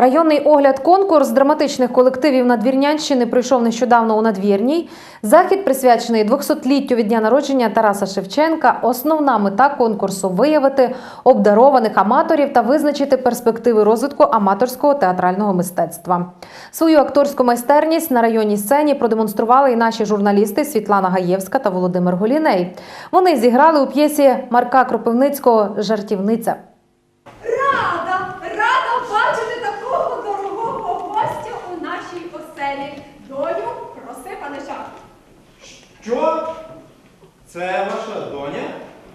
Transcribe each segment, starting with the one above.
Районний огляд конкурс драматичних колективів Надвірнянщини пройшов нещодавно у Надвірній. Захід присвячений 200-літтю від дня народження Тараса Шевченка. Основна мета конкурсу виявити обдарованих аматорів та визначити перспективи розвитку аматорського театрального мистецтва. Свою акторську майстерність на районній сцені продемонстрували і наші журналісти Світлана Гаєвська та Володимир Голіней. Вони зіграли у п'єсі Марка Кропивницького Жартівниця. Рада, рада бачити такого дорогого гостя у оселі. Доню, проси панича. Що? Це ваша доня?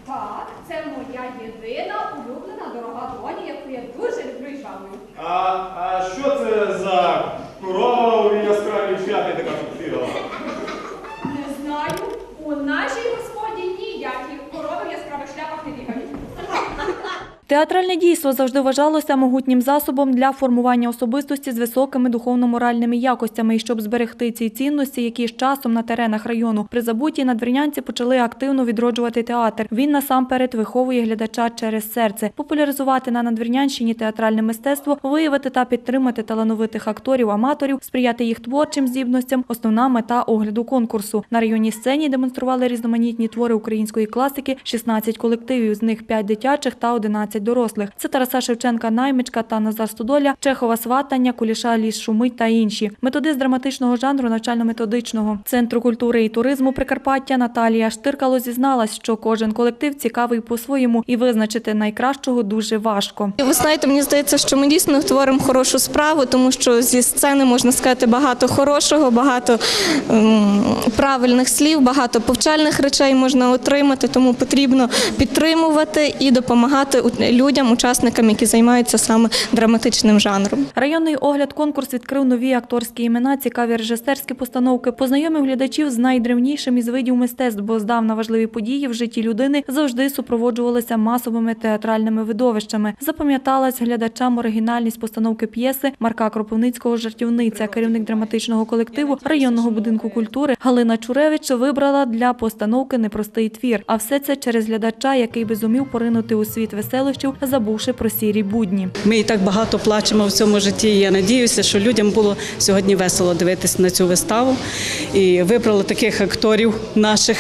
Так, це моя єдина улюблена дорога доня, яку я дуже люблю і жалую. А, а що це за корова Театральне дійство завжди вважалося могутнім засобом для формування особистості з високими духовно-моральними якостями. І щоб зберегти ці цінності, які з часом на теренах району при забутті надвірнянці почали активно відроджувати театр. Він насамперед виховує глядача через серце, популяризувати на надвірнянщині театральне мистецтво, виявити та підтримати талановитих акторів-аматорів, сприяти їх творчим здібностям. Основна мета огляду конкурсу. На районній сцені демонстрували різноманітні твори української класики, 16 колективів, з них 5 дитячих та 11 дорослих. Це Тараса Шевченка Наймичка та Назар Стодоля, Чехова Сватання, Куліша Ліс Шумить та інші. Методист драматичного жанру навчально-методичного центру культури і туризму Прикарпаття Наталія Штиркало зізналась, що кожен колектив цікавий по-своєму і визначити найкращого дуже важко. Ви знаєте, мені здається, що ми дійсно творимо хорошу справу, тому що зі сцени можна сказати багато хорошого, багато ем, правильних слів, багато повчальних речей можна отримати. Тому потрібно підтримувати і допомагати людям, учасникам, які займаються саме драматичним жанром. Районний огляд конкурс відкрив нові акторські імена, цікаві режисерські постановки, познайомив глядачів з найдревнішим із видів мистецтв, бо здавна важливі події в житті людини завжди супроводжувалися масовими театральними видовищами. Запам'яталась глядачам оригінальність постановки п'єси Марка Кропивницького «Жартівниця». Керівник драматичного колективу районного будинку культури Галина Чуревич вибрала для постановки непростий твір. А все це через глядача, який би зумів поринути у світ веселощів, забувши про сірі будні. Ми і так багато плачемо в цьому житті. Я надіюся, що людям було сьогодні весело дивитися на цю виставу. І вибрали таких акторів, наших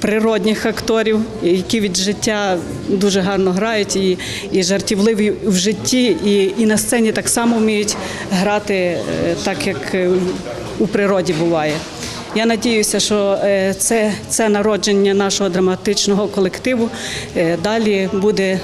природних акторів, які від життя дуже гарно грають і, і жартівливі в житті, і, і на сцені так само вміють грати е, так, як е, у природі буває. Я надіюся, що е, це, це народження нашого драматичного колективу далі буде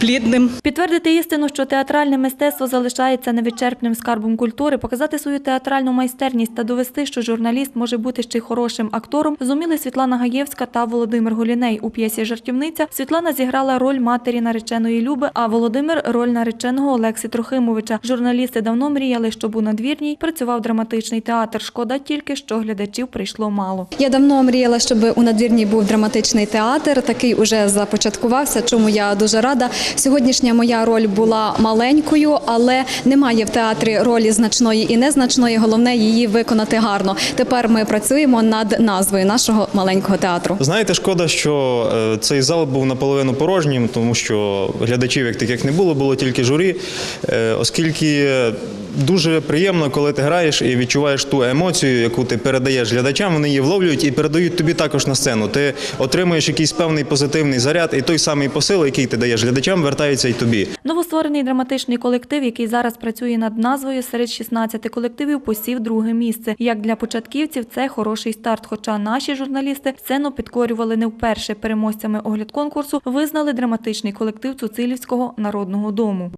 плідним. Підтвердити істину, що театральне мистецтво залишається невичерпним скарбом культури, показати свою театральну майстерність та довести, що журналіст може бути ще й хорошим актором, зуміли Світлана Гаєвська та Володимир Голіней. У п'єсі Жартівниця Світлана зіграла роль матері нареченої Люби, а Володимир роль нареченого Олекси Трохимовича. Журналісти давно мріяли, щоб у надвірній працював драматичний театр. Шкода тільки, що глядачів прийшло мало. Я давно мріяла, щоб у надвірній був драматичний театр. Такий уже започаткувався, чому я дуже рада. Сьогоднішня моя роль була маленькою, але немає в театрі ролі значної і незначної. Головне її виконати гарно. Тепер ми працюємо над назвою нашого маленького театру. Знаєте, шкода, що е, цей зал був наполовину порожнім, тому що глядачів як таких не було, було тільки журі, Е, оскільки дуже приємно, коли ти граєш і відчуваєш ту емоцію, яку ти передаєш глядачам, вони її вловлюють і передають тобі також на сцену. Ти отримуєш якийсь певний позитивний заряд, і той самий посил, який ти даєш глядачам, вертається й тобі. Новостворений драматичний колектив, який зараз працює над назвою серед 16 колективів, посів друге місце. Як для початківців, це хороший старт. Хоча наші журналісти сцену підкорювали не вперше. Переможцями огляд конкурсу визнали драматичний колектив Цуцилівського народного дому.